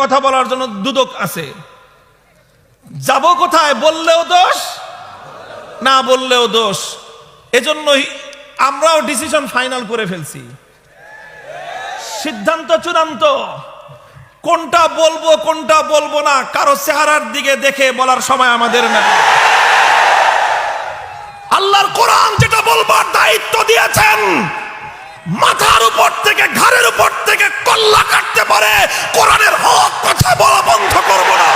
কথা বলার জন্য দুদক আছে। যাব কোথায়? বললেও দোষ, না বললেও দোষ। এজন্যই আমরাও ডিসিশন ফাইনাল করে ফেলছি। সিদ্ধান্ত চূড়ান্ত। কোনটা বলব কোনটা বলব না, কারও চেহারার দিকে দেখে বলার সময় আমাদের না। আল্লাহর কোরআন যেটা বলবার দায়িত্ব দিয়েছেন, মাথার উপর থেকে, ঘাড়ের উপর থেকে কল্লা কাটতে পারে, কোরআনের হক কথা বলা বন্ধ করব না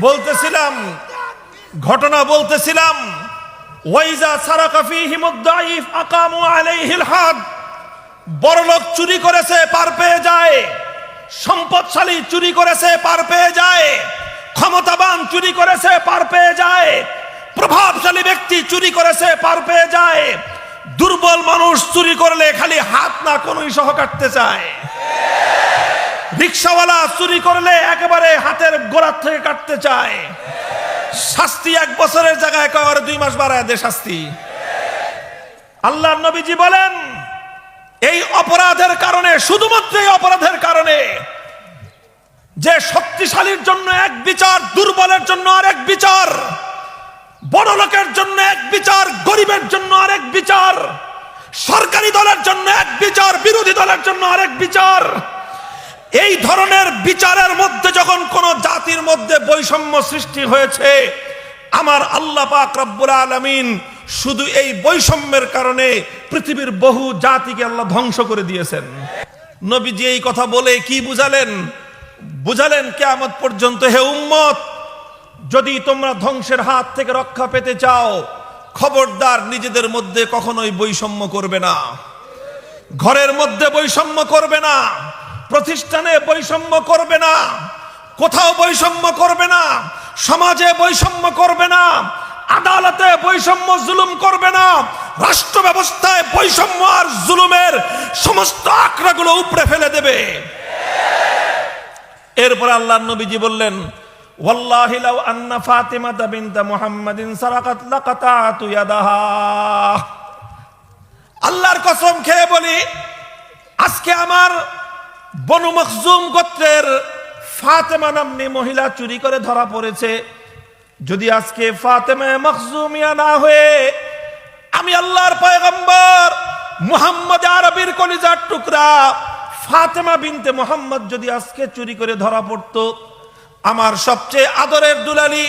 বলতেছিলাম, ঘটনা বলতেছিলাম, ওয়াইজা সারাকা ফীহিম আদ-দাঈফ আকামু আলাইহিল হাদ। বড়লোক চুরি করেছে, পার পেয়ে যায়। সম্পদশালী চুরি করেছে, পার পেয়ে যায়। ক্ষমতাবান চুরি করেছে, পার পেয়ে যায়। প্রভাবশালী ব্যক্তি চুরি করেছে, পার পেয়ে যায়। দুর্বল মানুষ চুরি করলে খালি হাত না কোনোই সহ কাটতে চায়। রিক্সাওয়ালা চুরি করলে একেবারে হাতের গোড়ার থেকে কাটতে চায়। শাস্তি এক বছরের জায়গায় একেবারে দুই মাস বাড়ায় দে শাস্তি। আল্লাহ নবীজি বলেন, এই অপরাধের কারণে, শুধুমাত্র এই অপরাধের কারণে, যে শক্তিশালীর জন্য এক বিচার, দুর্বলের জন্য আরেক বিচার বড় লোকের জন্য এক বিচার, গরিবের জন্য আরেক বিচার, সরকারি দলের জন্য এক বিচার, বিরোধী দলের জন্য আরেক বিচার এই ধরনের বিচারের মধ্যে যখন কোন জাতির মধ্যে বৈষম্য সৃষ্টি হয়েছে, আমার আল্লাহ পাক রব্বুল আলামিন শুধু এই বৈষম্যের কারণে পৃথিবীর বহু জাতিকে আল্লাহ ধ্বংস করে দিয়েছেন। নবীজি এই কথা বলে কি বুঝালেন? বুঝালেন, কেয়ামত পর্যন্ত হে উম্মত, যদি তোমরা ধ্বংসের হাত থেকে রক্ষা পেতে চাও, খবরদার নিজেদের মধ্যে কখনোই বৈষম্য করবে না। ঘরের মধ্যে বৈষম্য করবে না। প্রতিষ্ঠানে বৈষম্য করবে না, কোথাও বৈষম্য করবে না, সমাজে বৈষম্য করবে না, আদালতে বৈষম্য জুলুম করবে না রাষ্ট্র ব্যবস্থায় বৈষম্য আর জুলুমের সমস্ত আঁকড়াগুলো উপড়ে ফেলে দেবে। এরপর আল্লাহ নবীজি বললেন আল্লাহর কসম খেয়ে বলি, আজকে আমার বনু মখজুম গোত্রের ফাতেমা নামনি মহিলা চুরি করে ধরা পড়েছে। যদি আজকে ফাতেমা মখজুমিয়া না হয়ে আমি আল্লাহর পয়গম্বর মুহাম্মদ আরবির কলিজার টুকরা ফাতেমা বিনতে মোহাম্মদ যদি আজকে চুরি করে ধরা পড়তো, আমার সবচেয়ে আদরের দুলালি